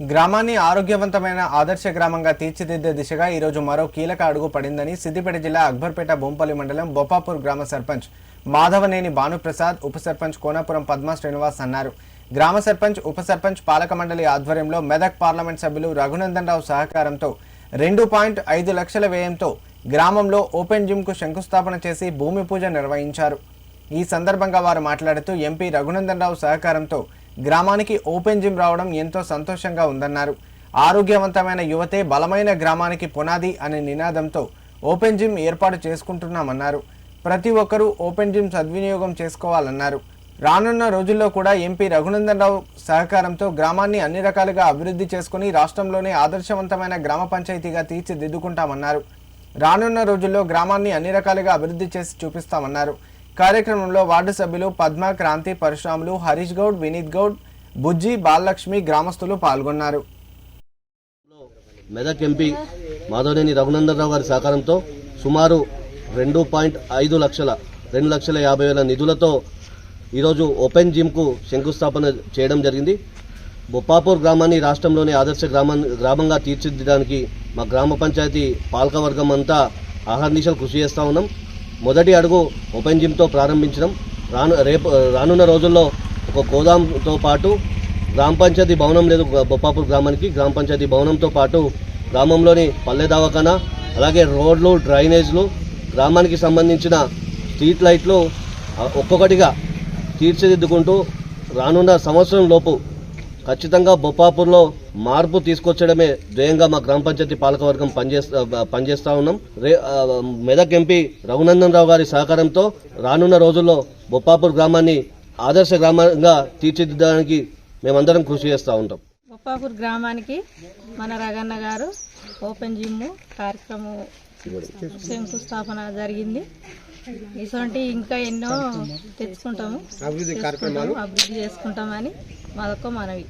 గ్రామాన్ని ఆరోగ్యవంతమైన ఆదర్శ గ్రామంగా తీర్చిదిద్దే దిశగా ఈరోజు మరో కీలక అడుగు పడిందని సిద్దిపేట జిల్లా అక్బర్పేట బొంపల్లి మండలం బొప్పాపూర్ గ్రామ సర్పంచ్ మాధవనేని భానుప్రసాద్ ఉప సర్పంచ్ కోనాపురం పద్మా శ్రీనివాస్ అన్నారు. గ్రామ సర్పంచ్ ఉప సర్పంచ్ పాలక మండలి ఆధ్వర్యంలో మెదక్ పార్లమెంట్ సభ్యులు రఘునందన్ రావు సహకారంతో రెండు పాయింట్ ఐదు లక్షల వ్యయంతో గ్రామంలో ఓపెన్ జిమ్కు శంకుస్థాపన చేసి భూమి పూజ నిర్వహించారు. ఈ సందర్భంగా వారు మాట్లాడుతూ ఎంపీ రఘునందన్ రావు సహకారంతో గ్రామానికి ఓపెన్ జిమ్ రావడం ఎంతో సంతోషంగా ఉందన్నారు. ఆరోగ్యవంతమైన యువతే బలమైన గ్రామానికి పునాది అనే నినాదంతో ఓపెన్ జిమ్ ఏర్పాటు చేసుకుంటున్నామన్నారు. ప్రతి ఒక్కరూ ఓపెన్ జిమ్ సద్వినియోగం చేసుకోవాలన్నారు. రానున్న రోజుల్లో కూడా ఎంపీ రఘునందన్ రావు సహకారంతో గ్రామాన్ని అన్ని రకాలుగా అభివృద్ధి చేసుకుని రాష్ట్రంలోనే ఆదర్శవంతమైన గ్రామ పంచాయతీగా తీర్చిదిద్దుకుంటామన్నారు. రానున్న రోజుల్లో గ్రామాన్ని అన్ని రకాలుగా అభివృద్ధి చేసి చూపిస్తామన్నారు. కార్యక్రమంలో వార్డు సభ్యులు పద్మ క్రాంతి పరశురాములు హరీష్ గౌడ్ వినీత్ గౌడ్ బుజ్జి బాలలక్ష్మి గ్రామస్తులు పాల్గొన్నారు. మెదక్ ఎంపీ మాధవనేని రఘునందనరావు గారి సహకారంతో సుమారు రెండు పాయింట్ ఐదు లక్షల రెండు లక్షల యాభై వేల నిధులతో ఈరోజు ఓపెన్ జిమ్కు శంకుస్థాపన చేయడం జరిగింది. బొప్పాపూర్ గ్రామాన్ని రాష్ట్రంలోని ఆదర్శ గ్రామం గ్రామంగా తీర్చిదిద్దడానికి మా గ్రామ పంచాయతీ పాలకవర్గం అంతా అహర్నిశలు కృషి చేస్తూ ఉన్నాం. మొదటి అడుగు ఓపెన్ జిమ్తో ప్రారంభించడం. రాను రేపు రానున్న రోజుల్లో ఒక గోదాంతో పాటు గ్రామ పంచాయతీ భవనం లేదు బొప్పాపూర్ గ్రామానికి. గ్రామ పంచాయతీ భవనంతో పాటు గ్రామంలోని పల్లె దవాఖానా అలాగే రోడ్లు డ్రైనేజ్లు గ్రామానికి సంబంధించిన స్ట్రీట్ లైట్లు ఒక్కొక్కటిగా తీర్చిదిద్దుకుంటూ రానున్న సంవత్సరం లోపు ఖచ్చితంగా బొప్పాపూర్లో మార్పు తీసుకొచ్చడమే ధ్యేయంగా మా గ్రామ పంచాయతీ పాలకవర్గం పనిచేస్తా పనిచేస్తా ఉన్నాం. రే మెదక్ ఎంపీ రఘునందన్ రావు గారి సహకారంతో రానున్న రోజుల్లో బొప్పాపూర్ గ్రామాన్ని ఆదర్శ గ్రామంగా తీర్చిదిద్దడానికి మేమందరం కృషి చేస్తూ ఉంటాం. బొప్పాపూర్ గ్రామానికి మన రగన్న గారు ఓపెన్ జిమ్ కార్యక్రమం శంకుస్థాపన జరిగింది. ఇటువంటి ఇంకా ఎన్నో తెచ్చుకుంటాము. అభివృద్ధి చేసుకుంటామని మాదొక్క మనవి.